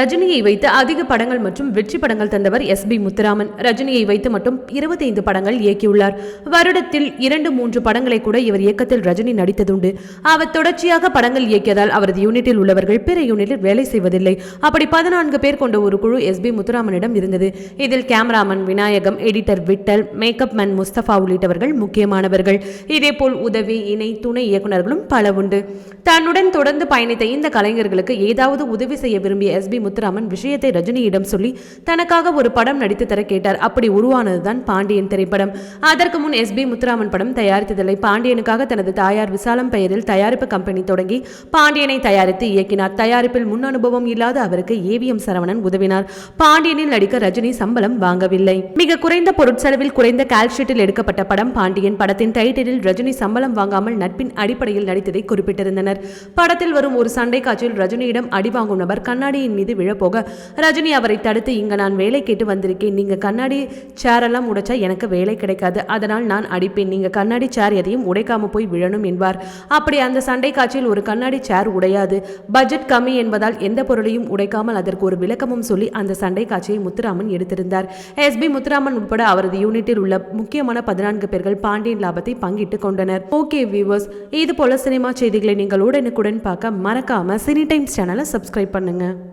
ரஜினியை வைத்து அதிக படங்கள் மற்றும் வெற்றி படங்கள் தந்தவர் எஸ் பி முத்துராமன். ரஜினியை வைத்து மட்டும் இருபத்தைந்து படங்கள் இயக்கியுள்ளார். வருடத்தில் இரண்டு மூன்று படங்களை கூட இவர் இயக்கத்தில் ரஜினி நடித்ததுண்டு. அவர் தொடர்ச்சியாக படங்கள் இயக்கியதால் அவரது யூனிட்டில் உள்ளவர்கள் பிற யூனிட்டில் வேலை செய்வதில்லை. அப்படி பதினான்கு பேர் கொண்ட ஒரு குழு எஸ் பி முத்துராமனிடம் இருந்தது. இதில் cameraman Vinayagam editor Vittal makeup man Mustafa உள்ளிட்டவர்கள் முக்கியமானவர்கள். இதேபோல் உதவி இணை துணை இயக்குநர்களும் பல உண்டு தன்னுடன் தொடர்ந்து பயணித்த இந்த கலைஞர்களுக்கு ஏதாவது உதவி செய்ய விரும்பிய எஸ் பி முத்துராமன் விஷயத்தை ரஜினியிடம் சொல்லி தனக்காக ஒரு படம் நடித்து தர கேட்டார். அப்படி உருவானதுதான் பாண்டியன் திரைப்படம். அதற்கு முன் எஸ் பி முத்துராமன் படம் தயாரித்ததில்லை. பாண்டியனுக்காக தனது தாயார் விசாலம் பெயரில் தயாரிப்பு கம்பெனி தொடங்கி பாண்டியனை தயாரித்து இயக்கினார். தயாரிப்பில் முன் அனுபவம் இல்லாத அவருக்கு ஏவிஎம் சரவணன் உதவினார். பாண்டியனில் நடிக்க ரஜினி சம்பளம் வாங்கவில்லை. மிக குறைந்த பொருட்செலவில் குறைந்த கால்ஷீட்டில் எடுக்கப்பட்ட படம் பாண்டியன் படத்தின் டைட்டிலில் ரஜினி சம்பளம் வாங்காமல் நட்பின் அடிப்படையில் நடித்ததை குறிப்பிட்டிருந்தனர். படத்தில் வரும் ஒரு சண்டை காட்சியில் ரஜினியிடம் அடி வாங்கும் நபர் கண்ணாடியின் மீது விழப்போக ரஜினி அவரை தடுத்து இங்க நான் வேலை கேட்டு வந்திருக்கேன். நீங்க கண்ணாடி சேர் எல்லாம் உடைச்சா எனக்கு வேலை கிடைக்காது. அதனால் நான் அடிப்பேன். நீங்க கண்ணாடி சேர் எதையும் உடைக்காம போய் விழணும் என்பார். அப்படி அந்த சண்டை காட்சியில் ஒரு கண்ணாடி சேர் உடையாது. பட்ஜெட் கம்மி என்பதால் எந்த பொருளையும் உடைக்காமல் அதற்கு ஒரு விளக்கமும் சொல்லி அந்த சண்டை காட்சியை முத்துராமன் எடுத்திருந்தார். எஸ். பி. முத்துராமன் உட்பட அவரது யூனிட்டில் உள்ள முக்கியமான பதினான்கு பேர்கள் பாண்டியன் லாபத்தை பங்கிட்டுக் கொண்டனர். ஓகே வியூவர்ஸ் இது போல சினிமா செய்திகளை நீங்கள் உடனுக்குடன் பார்க்க மறக்காம சினி டைம்ஸ் சேனலை சப்ஸ்கிரைப் பண்ணுங்க.